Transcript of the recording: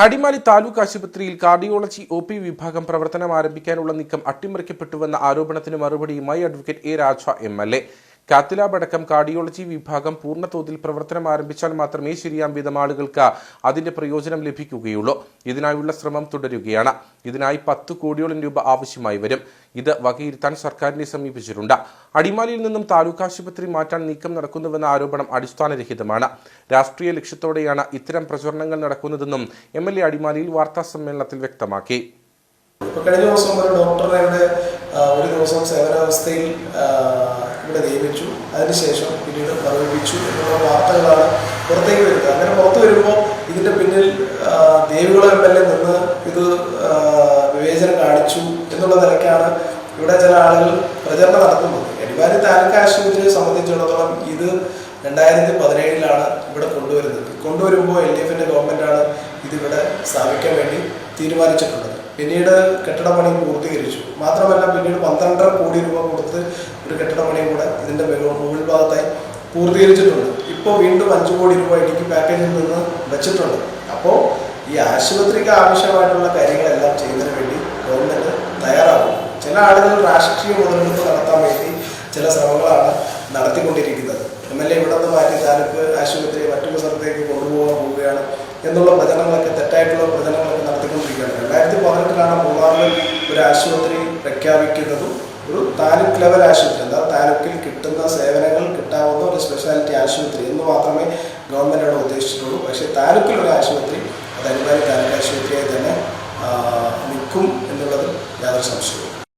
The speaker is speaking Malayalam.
അടിമാലി താലൂക്ക് ആശുപത്രിയിൽ കാർഡിയോളജി ഒ പി വിഭാഗം പ്രവർത്തനം ആരംഭിക്കാനുള്ള നീക്കം അട്ടിമറിക്കപ്പെട്ടുവെന്ന ആരോപണത്തിന് മറുപടിയുമായി advocate A Raja M L A. Cath lab അടക്കം കാർഡിയോളജി വിഭാഗം പൂർണതോതിൽ പ്രവർത്തനം ആരംഭിച്ചാൽ മാത്രമേ ശരിയാം വിധം ആളുകൾക്ക് അതിന്റെ പ്രയോജനം ലഭിക്കുകയുള്ളൂ. ഇതിനായുള്ള ശ്രമം തുടരുകയാണ്. ഇതിനായി പത്ത് കോടിയോളം രൂപ ആവശ്യമായി വരും. ഇത് വകയിരുത്താൻ സർക്കാരിനെ സമീപിച്ചിട്ടുണ്ട്. അടിമാലിയിൽ നിന്നും താലൂക്ക് ആശുപത്രി മാറ്റാൻ നീക്കം നടക്കുന്നുവെന്ന ആരോപണം അടിസ്ഥാനരഹിതമാണ്. രാഷ്ട്രീയ ലക്ഷ്യത്തോടെയാണ് ഇത്തരം പ്രചരണങ്ങൾ നടക്കുന്നതെന്നും എം എൽ എ അടിമാലിയിൽ വാർത്താ സമ്മേളനത്തിൽ വ്യക്തമാക്കി. കഴിഞ്ഞ ദിവസം ഒരു ഡോക്ടറുടെ ഒരു ദിവസം സേവനാവസ്ഥയിൽ ഇവിടെ നിയമിച്ചു. അതിനുശേഷം പിന്നീട് മരവിപ്പിച്ചു എന്നുള്ള വാർത്തകളാണ് പുറത്തേക്ക് വരുന്നത്. അങ്ങനെ പുറത്തു വരുമ്പോൾ ഇതിന്റെ പിന്നിൽ ദേവികുളം എം എൽ എ നിന്ന് ഇത് വിവേചനം കാണിച്ചു എന്നുള്ള നിലയ്ക്കാണ് ഇവിടെ ചില ആളുകൾ പ്രചരണം നടത്തുന്നത്. എടിവാരി താലൂക്ക് ആശുപത്രിയെ സംബന്ധിച്ചിടത്തോളം ഇത് രണ്ടായിരത്തി പതിനേഴിലാണ് ഇവിടെ കൊണ്ടുവരുന്നത്. കൊണ്ടുവരുമ്പോൾ എൽ ഡി എഫിന്റെ ഗവൺമെന്റാണ് ഇതിവിടെ സ്ഥാപിക്കാൻ വേണ്ടി തീരുമാനിച്ചിട്ടുള്ളത്. പിന്നീട് കെട്ടിട പണി പൂർത്തീകരിച്ചു. മാത്രമല്ല പിന്നീട് പന്ത്രണ്ടര കോടി രൂപ കൊടുത്ത് ഒരു കെട്ടിട പണിയും കൂടെ ഇതിന്റെ മുകൾ ഭാഗത്തായി പൂർത്തീകരിച്ചിട്ടുണ്ട്. ഇപ്പോൾ വീണ്ടും അഞ്ചു കോടി രൂപ ഇടുക്കി പാക്കേജിൽ നിന്ന് വെച്ചിട്ടുണ്ട്. അപ്പോൾ ഈ ആശുപത്രിക്ക് ആവശ്യമായിട്ടുള്ള കാര്യങ്ങളെല്ലാം ചെയ്യുന്നതിന് വേണ്ടി ഗവൺമെന്റ് തയ്യാറാകും. ചില ആളുകൾ രാഷ്ട്രീയ മുതലെടുപ്പ് നടത്താൻ വേണ്ടി ചില ശ്രമങ്ങളാണ് നടത്തിക്കൊണ്ടിരിക്കുന്നത്. എം എൽ എ ഇവിടെ നിന്ന് മാറ്റി താലൂക്ക് ആശുപത്രി മറ്റൊരു സ്ഥലത്തേക്ക് കൊണ്ടുപോകാൻ പോവുകയാണ് എന്നുള്ള നടത്തിക്കൊണ്ടിരിക്കുകയാണ് പതിനെട്ടിലാണ് മൂന്നാറിൽ ഒരു ആശുപത്രി പ്രഖ്യാപിക്കുന്നതും ഒരു താലൂക്ക് ലെവൽ ആശുപത്രി എന്താ താലൂക്കിൽ കിട്ടുന്ന സേവനങ്ങൾ കിട്ടാവുന്ന ഒരു സ്പെഷ്യാലിറ്റി ആശുപത്രി എന്ന് മാത്രമേ ഗവൺമെന്റ് അവിടെ ഉദ്ദേശിച്ചിട്ടുള്ളൂ. പക്ഷേ താലൂക്കിൽ ഒരു ആശുപത്രി അത് അനിവാര്യ താലൂക്ക് ആശുപത്രിയായി തന്നെ